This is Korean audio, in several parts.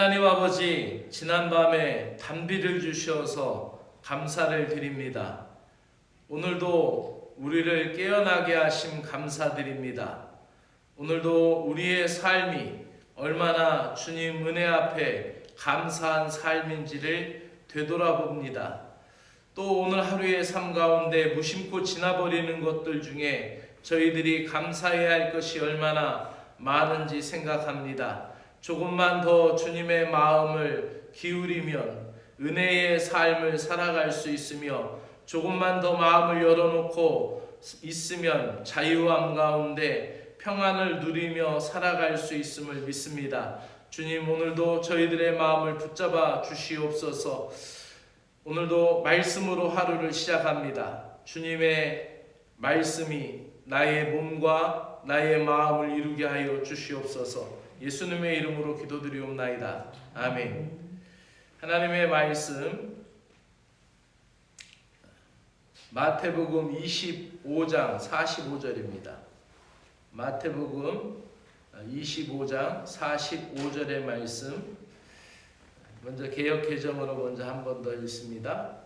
하나님 아버지, 지난밤에 단비를 주셔서 감사를 드립니다. 오늘도 우리를 깨어나게 하심 감사드립니다. 오늘도 우리의 삶이 얼마나 주님 은혜 앞에 감사한 삶인지를 되돌아봅니다. 또 오늘 하루의 삶 가운데 무심코 지나버리는 것들 중에 저희들이 감사해야 할 것이 얼마나 많은지 생각합니다. 조금만 더 주님의 마음을 기울이면 은혜의 삶을 살아갈 수 있으며 조금만 더 마음을 열어놓고 있으면 자유함 가운데 평안을 누리며 살아갈 수 있음을 믿습니다. 주님 오늘도 저희들의 마음을 붙잡아 주시옵소서. 오늘도 말씀으로 하루를 시작합니다. 주님의 말씀이 나의 몸과 나의 마음을 이루게 하여 주시옵소서. 예수님의 이름으로 기도드리옵나이다. 아멘. 하나님의 말씀 마태복음 25장 45절입니다. 마태복음 25장 45절의 말씀 먼저 개혁 개정으로 먼저 한 번 더 읽습니다.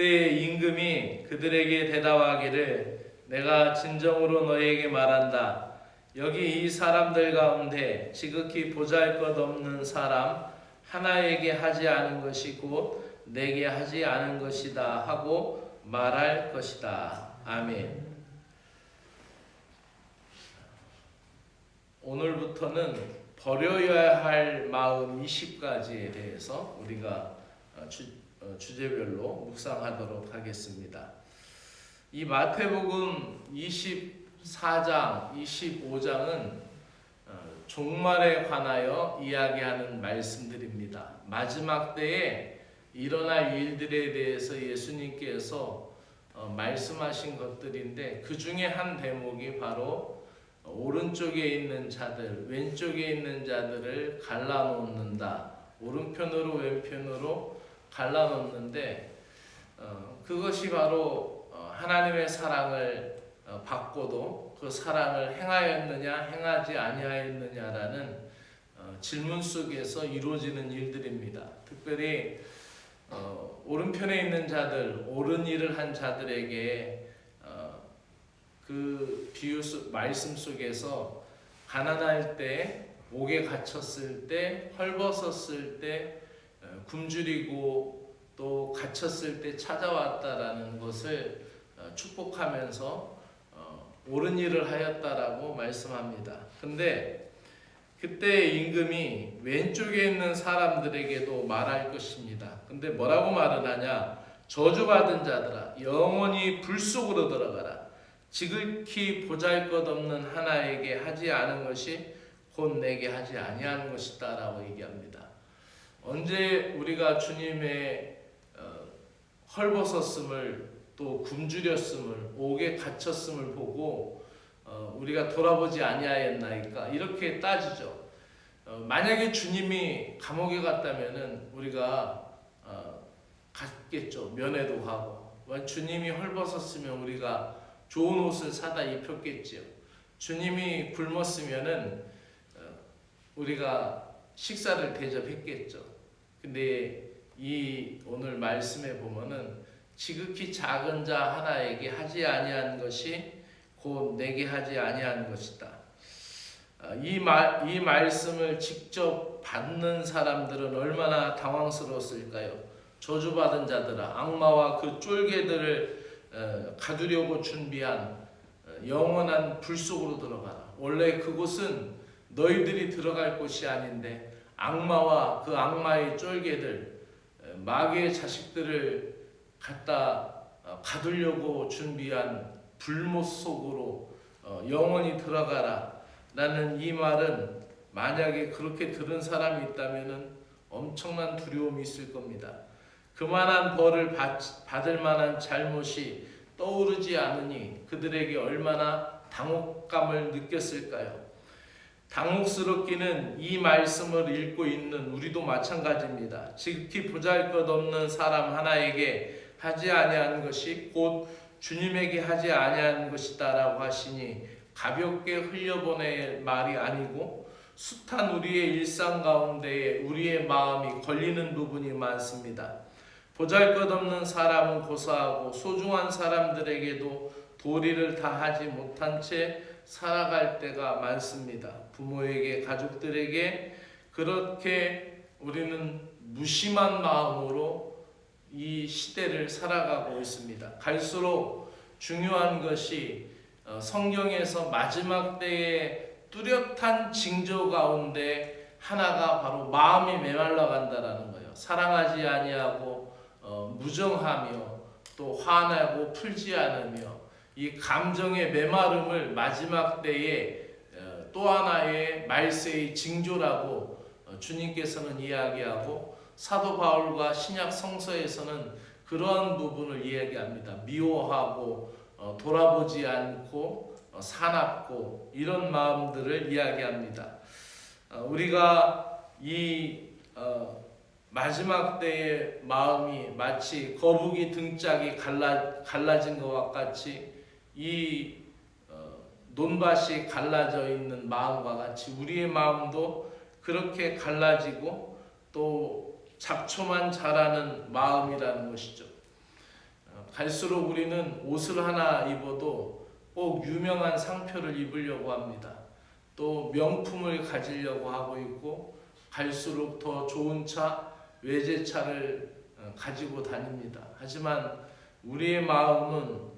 그때 임금이 그들에게 대답하기를 내가 진정으로 너희에게 말한다. 여기 이 사람들 가운데 지극히 보잘 것 없는 사람 하나에게 하지 않은 것이 곧 내게 하지 않은 것이다 하고 말할 것이다. 아멘. 오늘부터는 버려야 할 마음 20가지에 대해서 우리가 어, 주제별로 묵상하도록 하겠습니다. 이 마태복음 24장, 25장은 어, 종말에 관하여 이야기하는 말씀들입니다. 마지막 때에 일어날 일들에 대해서 예수님께서 어, 말씀하신 것들인데 그 중에 한 대목이 바로 오른쪽에 있는 자들, 왼쪽에 있는 자들을 갈라놓는다. 오른편으로 왼편으로 갈라놓는데 어, 그것이 바로 어, 하나님의 사랑을 어, 받고도 그 사랑을 행하였느냐 행하지 아니하였느냐라는 어, 질문 속에서 이루어지는 일들입니다. 특별히 어, 오른편에 있는 자들, 옳은 일을 한 자들에게 어, 그 비유 속 말씀 속에서 가난할 때, 옥에 갇혔을 때, 헐벗었을 때, 어, 굶주리고 또 갇혔을 때 찾아왔다라는 것을 어, 축복하면서 어, 옳은 일을 하였다라고 말씀합니다. 근데 그때 임금이 왼쪽에 있는 사람들에게도 말할 것입니다. 근데 뭐라고 말을 하냐? 저주받은 자들아, 영원히 불 속으로 들어가라. 지극히 보잘 것 없는 하나에게 하지 않은 것이 곧 내게 하지 아니하는 것이다라고 얘기합니다. 언제 우리가 주님의 어, 헐벗었음을 또 굶주렸음을 옥에 갇혔음을 보고 어, 우리가 돌아보지 아니하였나이까 이렇게 따지죠. 어, 만약에 주님이 감옥에 갔다면은 우리가 어, 갔겠죠. 면회도 하고 주님이 헐벗었으면 우리가 좋은 옷을 사다 입혔겠지요. 주님이 굶었으면은 어, 우리가 식사를 대접했겠죠. 근데 이 오늘 말씀에 보면은 지극히 작은 자 하나에게 하지 아니한 것이 곧 내게 하지 아니한 것이다. 어, 이 말, 이 말씀을 직접 받는 사람들은 얼마나 당황스러웠을까요? 저주받은 자들아, 악마와 그 쫄개들을 어, 가두려고 준비한 어, 영원한 불 속으로 들어가라. 원래 그곳은 너희들이 들어갈 곳이 아닌데 악마와 그 악마의 쫄개들, 마귀의 자식들을 갖다 가두려고 준비한 불못 속으로 영원히 들어가라. 라는 이 말은 만약에 그렇게 들은 사람이 있다면 엄청난 두려움이 있을 겁니다. 그만한 벌을 받, 받을 만한 잘못이 떠오르지 않으니 그들에게 얼마나 당혹감을 느꼈을까요? 당혹스럽기는 이 말씀을 읽고 있는 우리도 마찬가지입니다. 지극히 보잘것없는 사람 하나에게 하지 아니한 것이 곧 주님에게 하지 아니한 것이다라고 하시니 가볍게 흘려보낼 말이 아니고 숱한 우리의 일상 가운데에 우리의 마음이 걸리는 부분이 많습니다. 보잘것없는 사람은 고사하고 소중한 사람들에게도 도리를 다 하지 못한 채 살아갈 때가 많습니다. 부모에게 가족들에게 그렇게 우리는 무심한 마음으로 이 시대를 살아가고 있습니다. 갈수록 중요한 것이 어, 성경에서 마지막 때의 뚜렷한 징조 가운데 하나가 바로 마음이 메말라 간다라는 거예요. 사랑하지 아니하고 어, 무정하며 또 화나고 풀지 않으며 이 감정의 메마름을 마지막 때에 어, 또 하나의 말세의 징조라고 어, 주님께서는 이야기하고 사도 바울과 신약 성서에서는 그러한 부분을 이야기합니다. 미워하고 어, 돌아보지 않고 어, 사납고 이런 마음들을 이야기합니다. 어, 우리가 이 어, 마지막 때의 마음이 마치 거북이 등짝이 갈라 갈라진 것과 같이 이 어, 논밭이 갈라져 있는 마음과 같이 우리의 마음도 그렇게 갈라지고 또 잡초만 자라는 마음이라는 것이죠. 어, 갈수록 우리는 옷을 하나 입어도 꼭 유명한 상표를 입으려고 합니다. 또 명품을 가지려고 하고 있고 갈수록 더 좋은 차, 외제차를 어, 가지고 다닙니다. 하지만 우리의 마음은 어,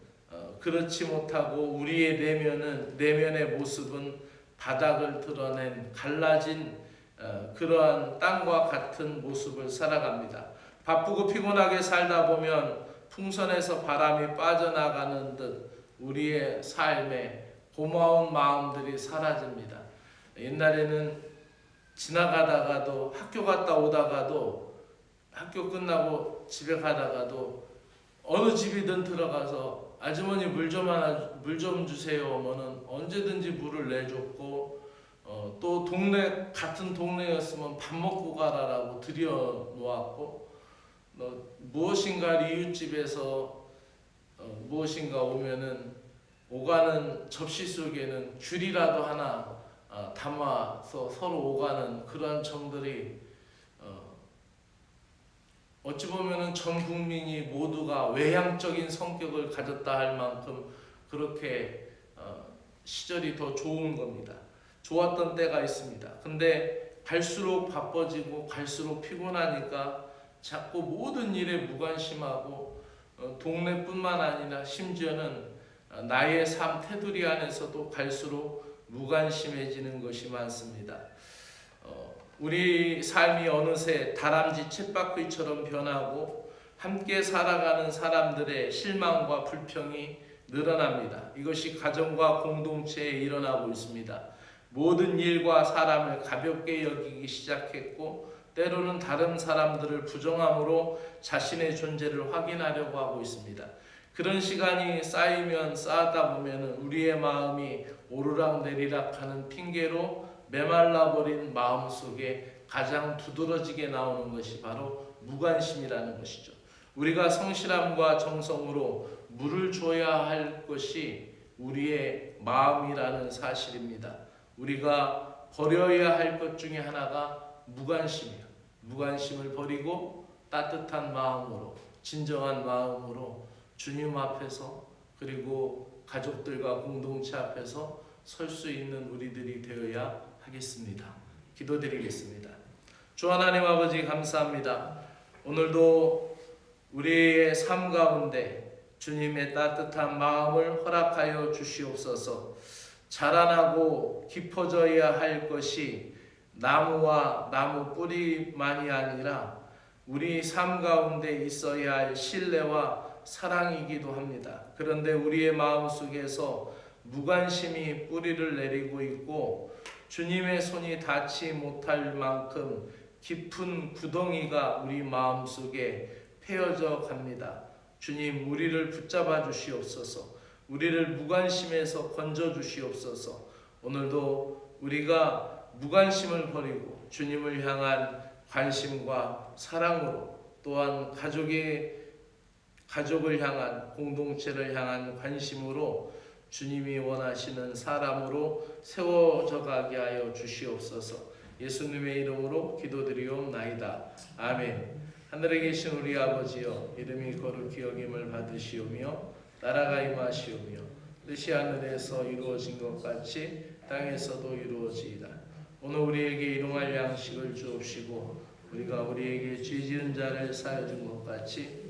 그렇지 못하고 우리의 내면은 내면의 모습은 바닥을 드러낸 갈라진 어, 그러한 땅과 같은 모습을 살아갑니다. 바쁘고 피곤하게 살다 보면 풍선에서 바람이 빠져나가는 듯 우리의 삶에 고마운 마음들이 사라집니다. 옛날에는 지나가다가도 학교 갔다 오다가도 학교 끝나고 집에 가다가도 어느 집이든 들어가서 아주머니 물 좀 하나 물 좀 주세요 하면은 언제든지 물을 내줬고 어, 또 동네 같은 동네였으면 밥 먹고 가라라고 들여 놓았고 어, 무엇인가 이웃집에서 어, 무엇인가 오면은 오가는 접시 속에는 귤이라도 하나 어, 담아서 서로 오가는 그러한 정들이 어, 어찌 보면은 전 국민이 모두가 외향적인 성격을 가졌다 할 만큼 그렇게 어, 시절이 더 좋은 겁니다. 좋았던 때가 있습니다. 근데 갈수록 바빠지고 갈수록 피곤하니까 자꾸 모든 일에 무관심하고 어, 동네뿐만 아니라 심지어는 어, 나의 삶 테두리 안에서도 갈수록 무관심해지는 것이 많습니다. 어, 우리 삶이 어느새 다람쥐 쳇바퀴처럼 변하고 함께 살아가는 사람들의 실망과 불평이 늘어납니다. 이것이 가정과 공동체에 일어나고 있습니다. 모든 일과 사람을 가볍게 여기기 시작했고 때로는 다른 사람들을 부정함으로 자신의 존재를 확인하려고 하고 있습니다. 그런 시간이 쌓이면 쌓다 보면 우리의 마음이 오르락 내리락 하는 핑계로 메말라 버린 마음 속에 가장 두드러지게 나오는 것이 바로 무관심이라는 것이죠. 우리가 성실함과 정성으로 물을 줘야 할 것이 우리의 마음이라는 사실입니다. 우리가 버려야 할 것 중에 하나가 무관심이에요. 무관심을 버리고 따뜻한 마음으로 진정한 마음으로 주님 앞에서 그리고 가족들과 공동체 앞에서 설 수 있는 우리들이 되어야 하겠습니다. 기도드리겠습니다. 주 하나님 아버지 감사합니다. 오늘도 우리의 삶 가운데 주님의 따뜻한 마음을 허락하여 주시옵소서. 자라나고 깊어져야 할 것이 나무와 나무 뿌리만이 아니라 우리 삶 가운데 있어야 할 신뢰와 사랑이기도 합니다. 그런데 우리의 마음 속에서 무관심이 뿌리를 내리고 있고 주님의 손이 닿지 못할 만큼 깊은 구덩이가 우리 마음 속에 패여져 갑니다. 주님, 우리를 붙잡아 주시옵소서. 우리를 무관심에서 건져 주시옵소서. 오늘도 우리가 무관심을 버리고 주님을 향한 관심과 사랑으로 또한 가족의 가족을 향한 공동체를 향한 관심으로 주님이 원하시는 사람으로 세워져 가게 하여 주시옵소서. 예수님의 이름으로 기도드리옵나이다. 아멘. 하늘에 계신 우리 아버지여 이름이 거룩히 여김을 받으시오며 나라가 임하시오며 뜻이 하늘에서 이루어진 것 같이 땅에서도 이루어지이다. 오늘 우리에게 일용할 양식을 주옵시고 우리가 우리에게 죄 지은 자를 사여 준것 같이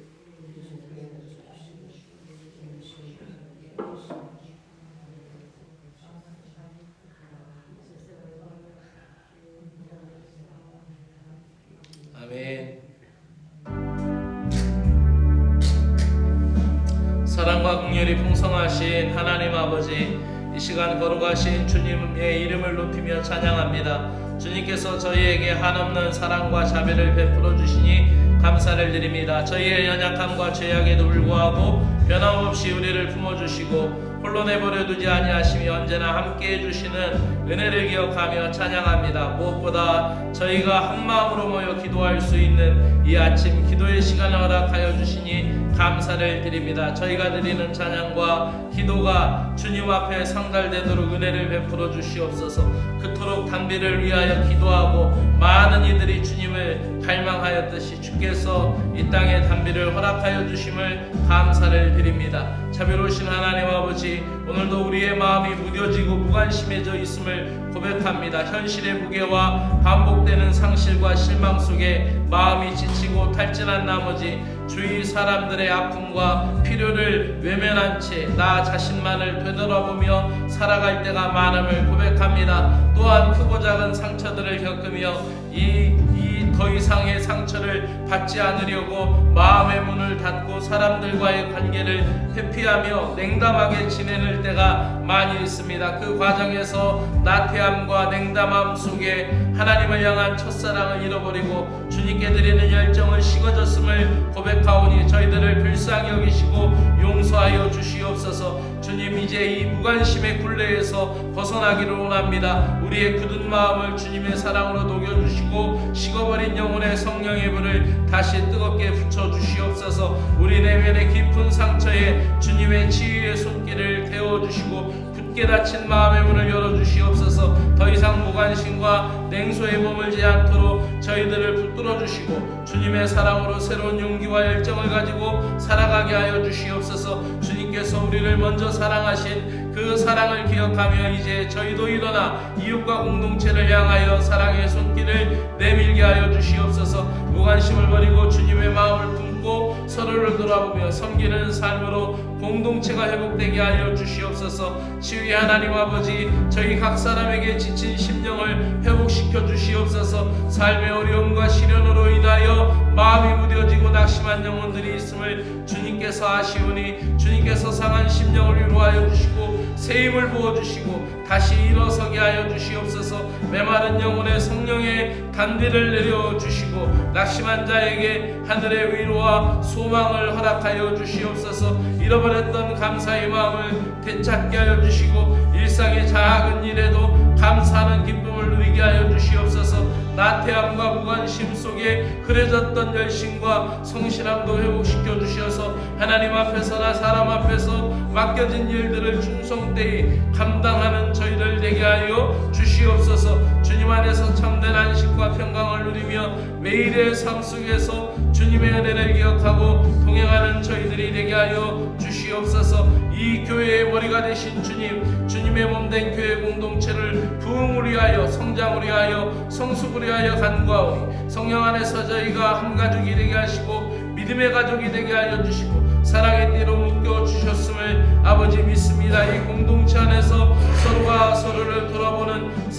이름을 높이며 찬양합니다. 주님께서 저희에게 한없는 사랑과 자비를 베풀어 주시니 감사를 드립니다. 저희의 연약함과 죄악에도 불구하고 변함없이 우리를 품어 주시고 홀로 내버려 두지 아니하시며 언제나 함께 해 주시는 은혜를 기억하며 찬양합니다. 무엇보다 저희가 한 마음으로 모여 기도할 수 있는 이 아침 기도의 시간을 허락하여 주시니 감사를 드립니다. 저희가 드리는 찬양과 기도가 주님 앞에 상달되도록 은혜를 베풀어 주시옵소서. 그토록 단비를 위하여 기도하고 많은 이들이 주님을 갈망하였듯이 주께서 이 땅에 단비를 허락하여 주심을 감사를 드립니다. 자비로우신 하나님 아버지 오늘도 우리의 마음이 무뎌지고 무관심해져 있음을 고백합니다. 현실의 무게와 반복되는 상실과 실망 속에 마음이 지치고 탈진한 나머지 주위 사람들의 아픔과 필요를 외면한 채 나 자신만을 되돌아보며 살아갈 때가 많음을 고백합니다. 또한 크고 작은 상처들을 겪으며 이 더 이상의 상처를 받지 않으려고 마음의 문을 닫고 사람들과의 관계를 회피하며 냉담하게 지내는 때가 많이 있습니다. 그 과정에서 나태함과 냉담함 속에 하나님을 향한 첫사랑을 잃어버리고 주님께 드리는 열정을 식어졌음을 고백하오니 저희들을 불쌍히 여기시고 용서하여 주시옵소서. 주님 이제 이 무관심의 굴레에서 벗어나기를 원합니다. 우리의 굳은 마음을 주님의 사랑으로 녹여주시고 식어버린 영혼의 성령의 불을 다시 뜨겁게 붙여 주시옵소서. 우리 내면의 깊은 상처에 주님의 치유의 손길을 태워 주시고 굳게 닫힌 마음의 문을 열어 주시옵소서. 더 이상 무관심과 냉소에 머물지 않도록 저희들을 붙들어 주시고 주님의 사랑으로 새로운 용기와 열정을 가지고 살아가게 하여 주시옵소서. 주님께서 우리를 먼저 사랑하신 그 사랑을 기억하며 이제 저희도 일어나 이웃과 공동체를 향하여 사랑의 손길을 내밀게 하여 주시옵소서. 무관심을 버리고 주님의 마음을 품고 서로를 돌아보며 섬기는 삶으로 공동체가 회복되게 하여 주시옵소서. 치유의 하나님 아버지 저희 각 사람에게 지친 심령을 회복시켜 주시옵소서. 삶의 어려움과 시련으로 인하여 마음이 무뎌지고 낙심한 영혼들이 있음을 주님께서 아시오니 주님께서 상한 심령을 위로하여 주시고 새 힘을 부어 주시고 다시 일어서게 하여 주시옵소서. 메마른 영혼의 성령의 단비를 내려 주시고 낙심한 자에게 하늘의 위로와 소망을 허락하여 주시옵소서. 잃어버렸던 감사의 마음을 되찾게 하여 주시고 일상의 작은 일에도 감사하는 기쁨 나태함과 무관심 속에 흐려졌던 열심과 성실함도 회복시켜 주셔서 하나님 앞에서나 사람 앞에서 맡겨진 일들을 충성되이 감당하는 저희들 되게 하여 주시옵소서. 주님 안에서 참된 안식과 평강을 누리며 매일의 삶 속에서 주님의 은혜를 기억하고 동행하는 저희들이 되게 하여 주시옵소서. 이 교회의 머리가 되신 주님, 주님의 몸된 교회 공동체를 부흥을 위하여 성장을 위하여 성숙을 위하여 간구하오니 성령 안에서 저희가 한 가족이 되게 하시고 믿음의 가족이 되게 하여 주시고 사랑의 띠로 묶여 주셨음을 아버지 믿습니다. 이 공동체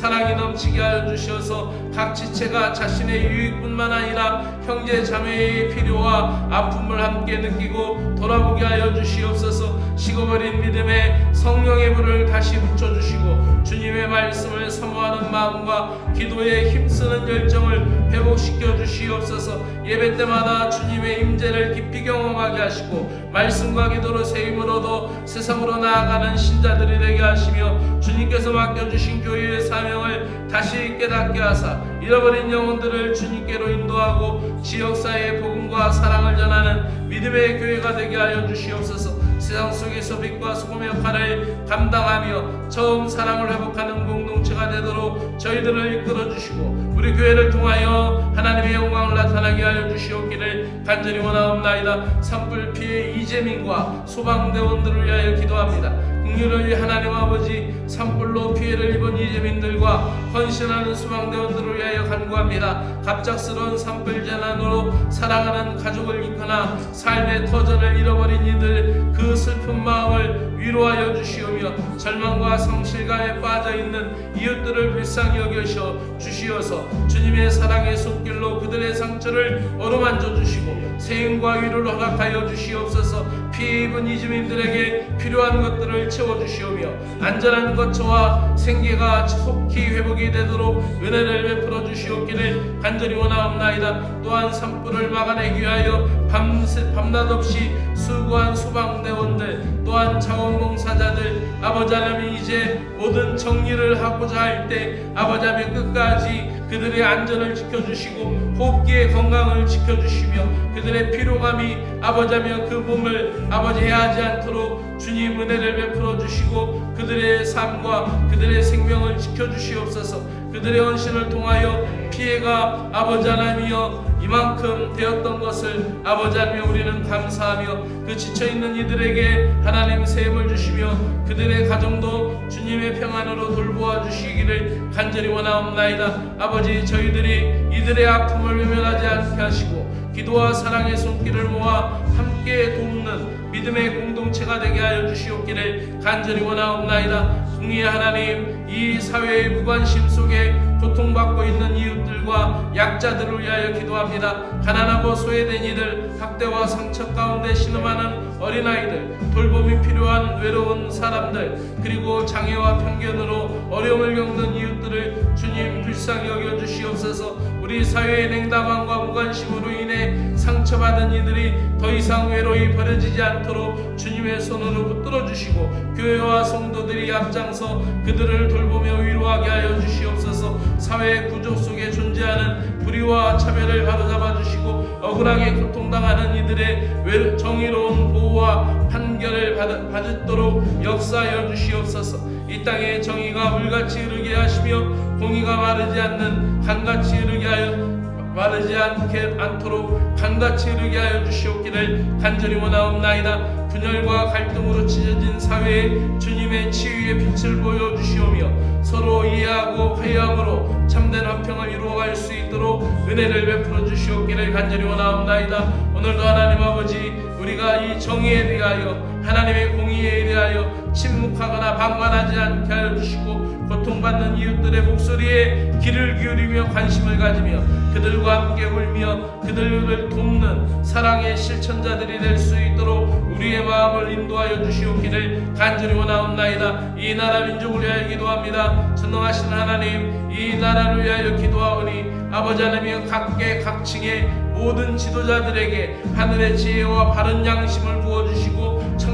사랑이 넘치게 하여 주셔서 각 지체가 자신의 유익뿐만 아니라 형제 자매의 필요와 아픔을 함께 느끼고 돌아보게 하여 주시옵소서. 식어버린 믿음에 성령의 불을 다시 붙여주시고 주님의 말씀을 사모하는 마음과 기도에 힘쓰는 열정을 회복시켜 주시옵소서. 예배 때마다 주님의 임재를 깊이 경험하게 하시고 말씀과 기도로 세임을 얻어 세상으로 나아가는 신자들이 되게 하시며 주님께서 맡겨주신 교회의 사명을 다시 깨닫게 하사 잃어버린 영혼들을 주님께로 인도하고 지역사회의 복음과 사랑을 전하는 믿음의 교회가 되게 하여 주시옵소서 세상 속에서 빛과 소금의 역할을 감당하며 처음 사랑을 회복하는 공동체가 되도록 저희들을 이끌어 주시고 우리 교회를 통하여 하나님의 영광을 나타나게 하여 주시옵기를 간절히 원하옵나이다. 산불 피해 이재민과 소방대원들을 위하여 기도합니다. 국률을 하나님 아버지 산불로 피해를 입은 이재민들과 헌신하는 소방대원들을 위하여 간구합니다. 갑작스러운 산불 재난으로 사랑하는 가족을 잃거나 삶의 터전을 잃어버린 이들 그 슬픈 마음을 위로하여 주시오며 절망과 성실감에 빠져 있는 이웃들을 불쌍히 여겨셔 주시어서 주님의 사랑의 손길로 그들의 상처를 어루만져 주시고 세임과 위로를 허락하여 주시옵소서 피해 입은 이주민들에게 필요한 것들을 채워 주시오며 안전한 거처와 생계가 속히 회복이 되도록 은혜를 베풀어 주시옵기를 간절히 원하옵나이다. 또한 산불을 막아내기 위하여 밤새 밤낮 없이 수고한 소방대원들 또한 자원봉사자들 아버지 하나님 이제 모든 정리를 하고자 할 때 아버지 하나님 끝까지 그들의 안전을 지켜주시고 호흡기의 건강을 지켜주시며 그들의 피로감이 아버지 하며 그 몸을 아버지 해하지 않도록 주님 은혜를 베풀어 주시고 그들의 삶과 그들의 생명을 지켜주시옵소서 그들의 헌신을 통하여 피해가 아버지 하나님이여 이만큼 되었던 것을 아버지 하나님 우리는 감사하며 그 지쳐있는 이들에게 하나님 세임을 주시며 그들의 가정도 주님의 평안으로 돌보아 주시기를 간절히 원하옵나이다. 아버지 저희들이 이들의 아픔을 외면하지 않게 하시고 기도와 사랑의 손길을 모아 함께 돕는 믿음의 공동체가 되게 하여 주시옵기를 간절히 원하옵나이다. 궁의 하나님 이 사회의 무관심 속에 고통받고 있는 이웃들과 약자들을 위하여 기도합니다. 가난하고 소외된 이들, 학대와 상처 가운데 신음하는 어린아이들, 돌봄이 필요한 외로운 사람들, 그리고 장애와 편견으로 어려움을 겪는 이웃들을 주님 불쌍히 여겨 주시옵소서. 우리 사회의 냉담함과 무관심으로 인해 상처받은 이들이 더 이상 외로이 버려지지 않도록 주님의 손으로 붙들어 주시고 교회와 성도들이 앞장서 그들을 돌보며 위로하게 하여 주시옵소서. 사회 구조 속에 존재하는 불의와 차별을 바로잡아 주시고 억울하게 고통당하는 이들의 외- 정의로운 보호와 판결을 받- 받도록 역사하여 주시옵소서. 이 땅에 정의가 물같이 흐르게 하시며 공의가 마르지 않는 강같이 흐르게 하여 마르지 않게 않도록 강같이 흐르게 하여 주시옵기를 간절히 원하옵나이다. 분열과 갈등으로 찢어진 사회에 주님의 치유의 빛을 보여 주시오며 서로 이해하고 회의함으로 참된 화평을 이루어갈 수 있도록 은혜를 베풀어 주시옵기를 간절히 원하옵나이다. 오늘도 하나님 아버지 우리가 이 정의에 대하여 하나님의 공의에 대하여 침묵하거나 방관하지 않게 하여 주시고 고통받는 이웃들의 목소리에 귀를 기울이며 관심을 가지며 그들과 함께 울며 그들을 돕는 사랑의 실천자들이 될 수 있도록 우리의 마음을 인도하여 주시옵기를 간절히 원하옵나이다. 이 나라 민족을 위하여 기도합니다. 전능하신 하나님 이 나라를 위하여 기도하오니 아버지 하나님 각계 각층의 모든 지도자들에게 하늘의 지혜와 바른 양심을 부어주시고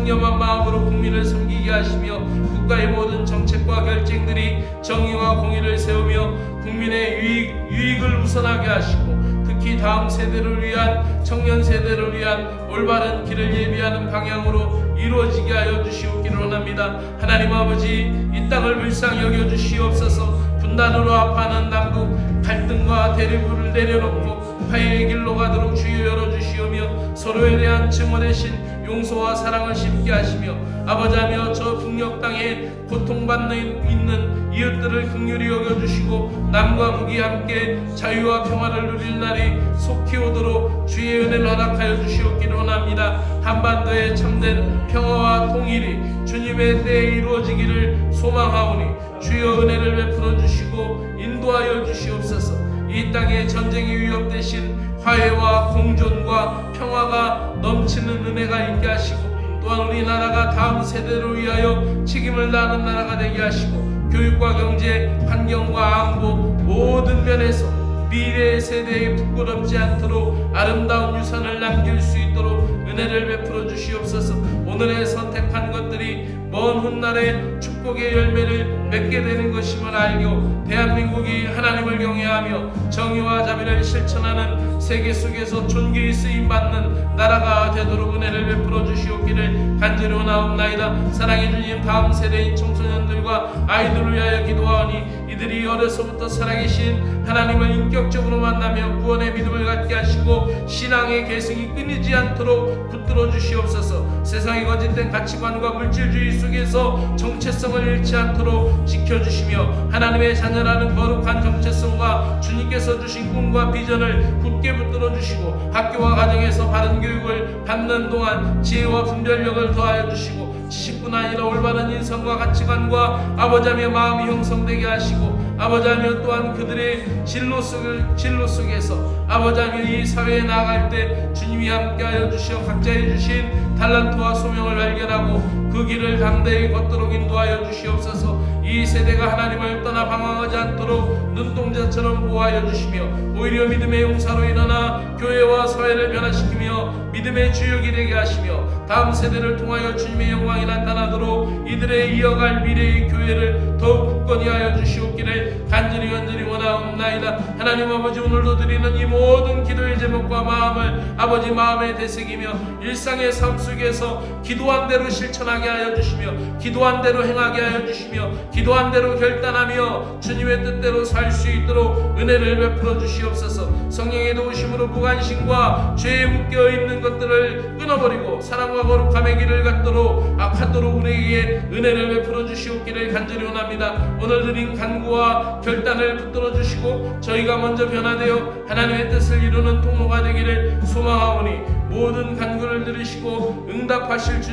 청렴한 마음으로 국민을 섬기게 하시며 국가의 모든 정책과 결정들이 정의와 공의를 세우며 국민의 유익, 유익을 우선하게 하시고 특히 다음 세대를 위한 청년 세대를 위한 올바른 길을 예비하는 방향으로 이루어지게 하여 주시옵기를 원합니다. 하나님 아버지 이 땅을 불쌍히 여겨 주시옵소서 분단으로 아파하는 남북 갈등과 대립을 내려놓고 화해의 길로 가도록 주여 열어주시오며 서로에 대한 증오의 신 용서와 사랑을 심게 하시며 아버지하며 저 북녘 땅에 고통받는 있는 이웃들을 극률히 여겨 주시고 남과 북이 함께 자유와 평화를 누릴 날이 속히 오도록 주의 은혜를 허락하여 주시옵기를 원합니다. 한반도의 참된 평화와 통일이 주님의 때에 이루어지기를 소망하오니 주여 은혜를 베풀어 주시고 인도하여 주시옵소서. 이 땅에 전쟁이 위협 대신 화해와 공존과 평화가 넘치는 은혜가 있게 하시고 또한 우리나라가 다음 세대를 위하여 책임을 다하는 나라가 되게 하시고 교육과 경제, 환경과 안보 모든 면에서 미래 세대에 부끄럽지 않도록 아름다운 유산을 남길 수 있도록 은혜를 베풀어 주시옵소서. 오늘의 선택한 것들이 먼 훗날에 축복의 열매를 맺게 되는 것임을 알고 대한민국이 하나님을 경외하며 정의와 자비를 실천하는 세계 속에서 존귀히 쓰임 받는 나라가 되도록 은혜를 베풀어 주시옵기를 간절히 원하옵나이다. 사랑해 주님 다음 세대인 청소년들과 아이들을 위하여 기도하오니 이들이 어려서부터 살아계신 하나님을 인격적으로 만나며 구원의 믿음을 갖게 하시고 신앙의 계승이 끊이지 않도록 붙들어 주시옵소서. 세상의 거짓된 가치관과 물질주의 속에서 정체성을 잃지 않도록 지켜주시며 하나님의 자녀라는 거룩한 정체성과 주님께서 주신 꿈과 비전을 굳게 붙들어 주시고 학교와 가정에서 바른 교육을 받는 동안 지혜와 분별력을 더하여 주시고 지식뿐 아니라 올바른 인성과 가치관과 아버지의 마음이 형성되게 하시고 아버지며 또한 그들의 진로 속을 진로 속에서 아버지며 이 사회에 나아갈 때 주님이 함께하여 주시어 각자의 주신 달란트와 소명을 발견하고 그 길을 당대히 걷도록 인도하여 주시옵소서. 이 세대가 하나님을 떠나 방황하지 않도록 눈동자처럼 보호하여 주시며 오히려 믿음의 용사로 일어나 교회와 사회를 변화시키며 믿음의 주역이 되게 하시며 다음 세대를 통하여 주님의 영광이 나타나도록 이들의 이어갈 미래의 교회를 더욱 굳건히 하여 주시옵기를 간절히 간절히 원하옵나이다. 하나님 아버지 오늘도 드리는 이 모든 기도의 제목과 마음을 아버지 마음에 되새기며 일상의 삶 속에서 기도한 대로 실천하게 하여 주시며 기도한 대로 행하게 하여 주시며 기도한 대로 결단하며 주님의 뜻대로 살 수 있도록 은혜를 베풀어 주시옵소서. 성령의 도우심으로 무관심과 죄에 묶여 있는 것들을 끊어버리고 사랑과 거룩함의 길을 갖도록 악하도록 우리에게 은혜를 베풀어 주시옵기를 간절히 원합니다. 오늘 드린 간구와 결단을 붙들어 주시고 저희가 먼저 변화되어 하나님의 뜻을 이루는 통로가 되기를 소망하오니 모든 간구를 들으시고 응답하실 주